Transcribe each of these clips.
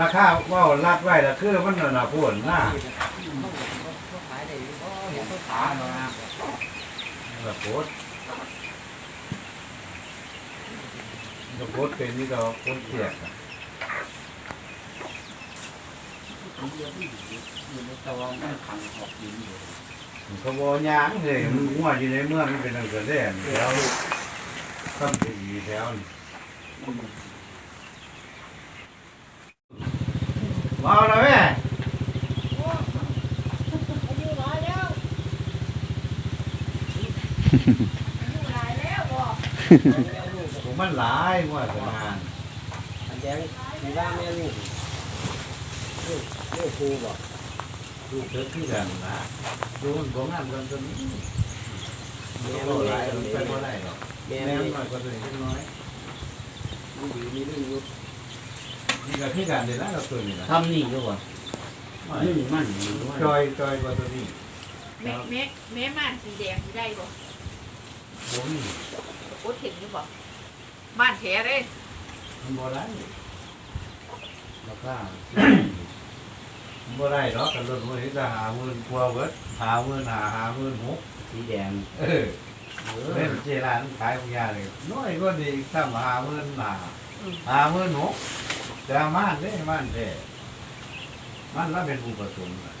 ราคาว่ารัดไว้ละคือมันน่ะนะพูดหน้าขายได้ก็เห็นเขาขาเนาะโพดละโพดเป็นนี่ก็โพดเสียกอะมันขังหอกดินอยู่มันก็บ่ยางเลยมันงัวอยู่ในเมืองมันเป็นอันเกิดแดนแล้วต้นปีแถวนี่ว้าวแล้วแม่อายุน้อยวายุหลายแล้วบ่ผมมันหลายงัวสนานอันแดงมีว่าแม่ลูกลูกลูกครูบอกลูกเกิดที่กันนะดูมันบ่งามกันจนนี้แม่แม่ลูบ่กหหลาลายยมันไปบ่ได้หรอกแม่แม่ลูมันกน้อยกว่าตัวนี้น้อยมันดีมีเรื่องยุบ นี่ก็คือกันเด้นะกับตัวนี้นะทำนี่ด้วยนึ่งมันนี่ด้วยจอยจอยกว่าตัวนี้แม่แม่แม่ม่านสีแดงสิได้บ่บ่มีโคตรเห็นอยู่บ่ม่านแท้เลยมันบ่ได้ราคามันบ่ได้หรอกกันรถมื้อนี้จะหาหมื่นกว่าเบิดหาหมื่นหาหาหมื่นหกสีแดงเออเล่นเจร้านขายของยาเลยน้อยก็ดีซ้ำหาหมื่นหาหาหมื่นหก แต่ม่านเด้ม่านแท้มันละเป็นผู้ประสงค์น่ะ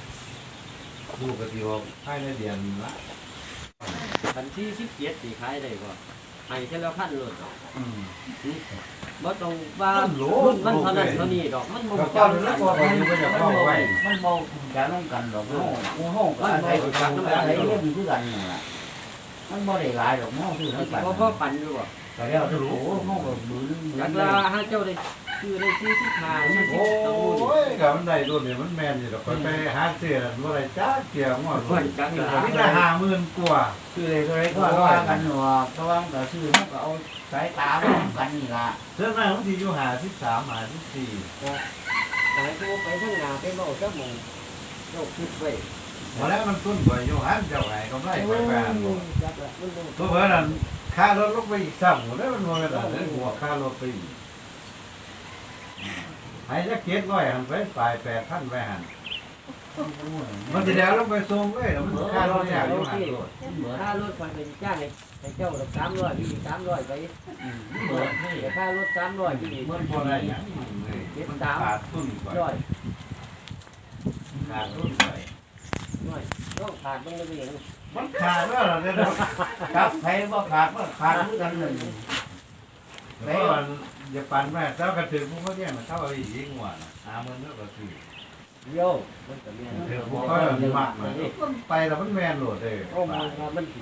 ผู้กติว่าภายในเดือนละพันที่สิบเจ็ดสีขายได้ก็ให้แค่ละพันเลยอืมบ่ต้องว่ามันโหลรุ่นมันเท่านั้นเท่านี้ดอก มันบ่ก็จัก็กแล้แล้ววก็ก็อยู่ก็จะเข้าไว้มันเบาจะน้องกันดอกเนาะกูห้องก็อะไรก็อะไรเรื่องคือกันนี่แหละมันบ่ได้หลายดอกเนาะคือทั้งกันเพราะพ่อปันอยู่บ่ก็แล้วจะรู้ห้องก็บืนบืจันกเลลายให้เจ้าได้ ชื่อได้ชื่อที่ทางมันโอ้ตะมูนยกับมันได้รุ่นนี่มันแม่นอยู่ดอกไปหาเสื้อนั่นบ่ได้จ้าเกี่ยวงอดคนจักลานี่ได้ห้าหมื่นกว่าคืออะไรก็อะไรก็ว่ากันหนวกก็ว่าก็คือมันก็เอาสายตาไปกันนี่ล่ะเสื้อหน้าของที่อยู่หาที่สามหาที่สี่หายตัวไปทั้งหน้าไปเมาซะมองเจ้าคิดไว้พอแล้วมันต้นกว่าอยู่หันเจ้าไหนก็ไม่ไปแปนบ่จักละมันบ่ตัวเพื่อนนั่นค่ารถลงไปอีกซ้ำหมดแล้วมันบ่แม่นอันนั้นหัวค่ารถไปอีก ให้จะเก็บร้อยหันไปปลายแปดพันไปหันมันจะแล้วลงไปส่งเลยแล้วมันค่ารถยากอยู่หันรถถ้ารถคนเป็นจ้างให้ให้เจ้าละ300พี่300ไปเปิดให้เดี๋ยวค่ารถ300พี่มันพอได้หยังเลยมันขาดทุนไปร้อยขาดทุนไปน้อยต้องขาดต้องได้เองมันขาดแล้วเหรอเนี่ยนะกับใครบ่ขาดบ่ขาดคือกันเลยแล้วก็ อย่าปั่นแม่เจ้ากระถือพวกเขาเนี่ยมันเข้าไปยิงหัวน่ะหามันแล้วก็ถือโยมันก็มีถือพวกเขาเนี่ยมากมันมันไปแล้วมันแมนโหลดเลยโอ้มันว่ามันสิ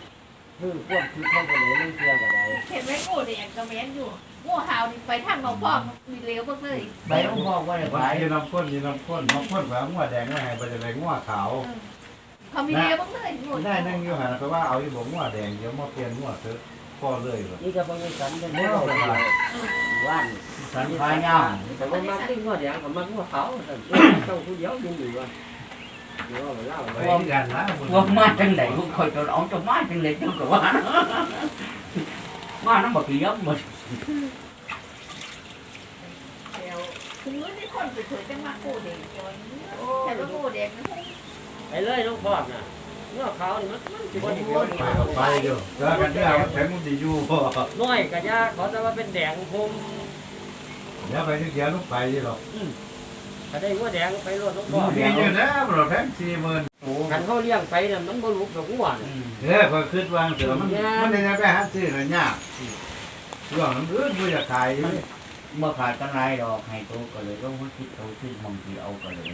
คือควบคือเข้าไปเลยเรื่องเที่ยวก็ได้เห็นไหมโง่แดงก็แม่นอยู่โง่หาวนี่ไปทางหนองพอกมีเลี้ยวเบิ่งเลยไปหลวงพ่อว่าได้บางไปทีน้ำข้นยีน้ำข้นน้ำข้นแบบงัวแดงไม่ให้ไปจะไปงัวขาวเขามีเลี้ยวเบิ่งเลยโง่ได้นั่งอยู่หันเพราะว่าเอาอยู่บ่งัวแดงเดี๋ยวมาเปลี่ยนงัวเถอะ พ่อเลยเลยนี่ก็บ่มีสันเป็นเรื่องอะไรว่านสันพายย่างแต่ว่ามันที่งวดอย่างกับมันงวดเขาแต่ต้องผู้เดียวยินอยู่ว่าเดี๋ยวเอาไปเล่าไปไว้กันนะว่ามาจังได๋กูคอยจะเอาจะมาจังได๋จังก็ว่ามาน้ำบ่เลี้ยงบ่เดี๋ยวถึงนู้นที่คนไปเถยจังมาโง่แดงจอยแต่ว่าโง่แดงมันไปเลยน้องพ่อน่ะ เงวดเขาวนี่มันมันสิบ่ได้ไปก็ไปอยู่เจอกันเด้อแข็งมันดีอยู่พ่น้อยกะยาเขาจะว่าเป็นแดงคมเดี๋ยวไปที่เดียวลูกไปยี่หรอกถ้าได้งวแดงไปรถน้องหพ่มีอยู่นะเราแพงสี่หมื่นคันเขาเลี้ยงไปน่ะมันบ่ลุกดอกงวดเออพอขึ้นวางเสือมันมันจะไปหาซื้อหน่อยยากเรื่องมันอื่นกูจะขายบ่อขาดกันไรดอกให้โตก็เลยต้องคิดโตขึ้นมองที่เอาก็เลย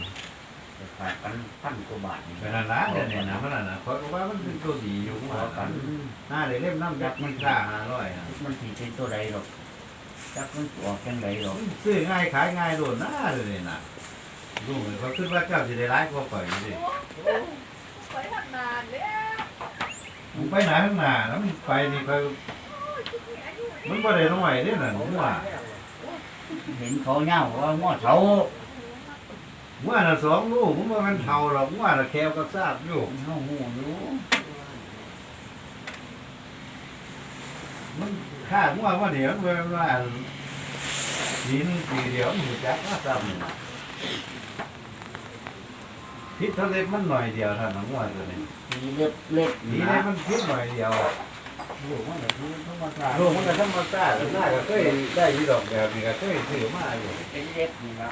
ขาดกันพันกว่าบาทเป็นอะไรเนี่ยนะมันน่ะเพราะว่ามันเป็นตัวดีอยู่หัวกันหน้าเลยเล่มน้ำยักษ์มันค่าห้าร้อยมันสิเป็นตัวใดดอกจักมันออกจังไดดอกซื้อง่ายขายง่ายโดนหน้าเลยนะลุงเขาคิดว่าเจ้าจะได้ร้ายกว่าข่อยดิไปทำนานแล้วไปไหนข้างนาแล้วมึงไปนี่เขามันบ่ได้น้อยเด้น่ะมึงว่าเห็นเขาเน่าว่าหม้อเสา ว่าน่ะสองลูกมึงว่ามันเท่าหรอกมึงว่าน่ะแควกับซาบอยู่เฮาหูอยู่มันค่ามึงว่าว่าเดี๋ยวมันว่าปีนึงปีเดียวมึงจักว่าซ้ำพิษทะเลมันหน่อยเดียวเท่านั้นว่าตัวนี้มีเล็บเล็บนี่นะเนี่ยมันพิษหน่อยเดียวลูกมันก็คือธรรมชาติลูกมันก็ธรรมชาติหน้าก็เคยได้อยี่ดอกแบบนี้ก็เคยซื้อมาอยู่เป็นเล็บนี่ละ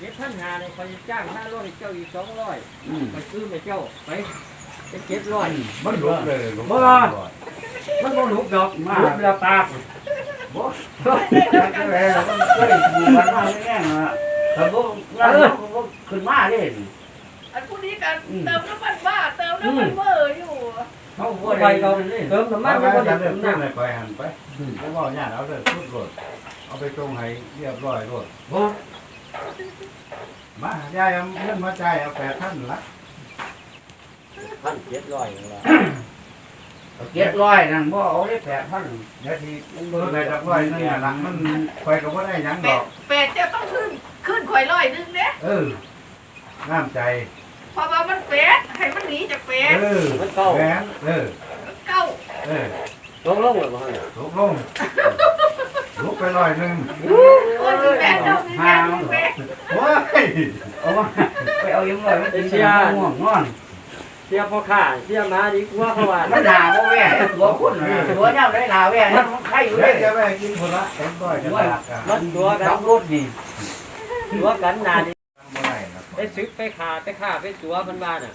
เจ็ดพันหาเนี่ยคอยจ้างห้าร้อยเจ้าอีกสองร้อยอืม ไปซื้อไปเจ้าไปเป็นเจ็ดร้อย มันลุกเลยลุกบ่ มันบ่หลุกดอกมาหลุกแล้วปากบ่ได้ก็แล้วมันเคยอยู่กันมาแน่ๆนะแต่บ่งานเขาก็ขึ้นมาเด้อันพวกนี้กันเติมน้ำมันบ้าเติมน้ำมันเบอร์อยู่เขาบ่ได้เขาเลยเติมน้ำมัมานไปก็บ่จะได้เริ่เติมมต้นน้ำ เลยไปหันไปแล้วบอกญาติเอาเลยทุบรถเอาไปตรงให้เรียบร้อยรถบ่ มายายเอาเงินมาจ่ายเอาแปดท่านละพันเจ็ดร้อยนั่นแหละเจ็ดร้อยนั่นบ่เอาได้แปดพันเดี๋ยวทีมันเบอร์อะไรดอกร้อยนึงอะหลังมันคอยก็บ่ได้หยังแปดอดกแปดจะต้องขึ้น ขึ้นข่อยร้อยหนึงเนี่ยเออน้ำใจ เพราะว่ามันแปดให้มันหนีจากแปดเออมันเข้าแหวนเออ เก้าเออลงลงเลยบ่ฮะลุกลง ลุกไปร้อยหนึ่งโอ้ยมีแปดเจ้ามีแปดมีแปดโอ้ยเอามาไปเอายังไงมันเป็นเสียง่วงนอนเสียพ่อข้าเสียหมาดีกว่าเพราะว่ามันด่าบ่แว่ตัวคุณตัวย่ำได้ด่าแว่มันใครอยู่เดี๋เลยวยจะไปกินผลละเต็มร้อยจะตากกันมันตัวกัขันบรถนี่ตัวกันนาดีบ่ได้นะไปซึกไปขาไปฆ่าไปตัวมันบ้านน่ะ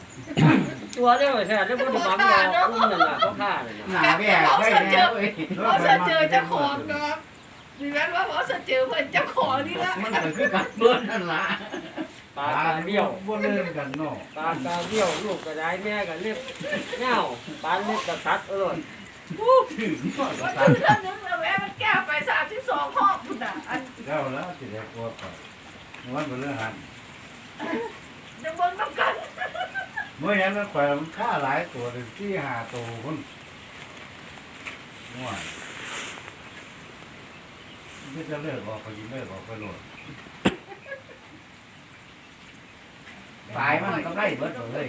ตัวเด้อใช่แล้วบ่ได้บังเราอุ้มนั่นน่ะพ่อข้านั่นน่ะหนาแว่ใครแน่เว้ยหมอเสเจอเจ้าของเนาะ ดีแม้ว่าหมอเสเจอเพื่อนเจ้าของนี่ละมันก็คือการเบิ้ลนั่นล่ะปากกาเบี้ยวบ่เล่นกันเนาะปากกาเบี้ยวลูกก็ได้แม่ก็เล็บเงาปานเล็บกระตัดเออมันคือเรื่องนึงแล้วแม่มันแก้ไปสามที่สองห้องคุณอะอันแล้วแล้วสิได้กลัวก่อนมันเป็นเรื่องหันจะเบิ่งน้ำกันเมื่อยังนั้นข่อยมันฆ่าหลายตัวถึงที่หาตัวคนง่วง ไม่จะเลิกออกไปยิงเลิกออกไปโหลดตายมันก็ไล่เบิดเลย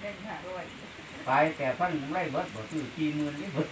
เล่นหาด้วยตายแต่พันไล่เบิดบ่ซื้อกี่หมื่นนี่เบิด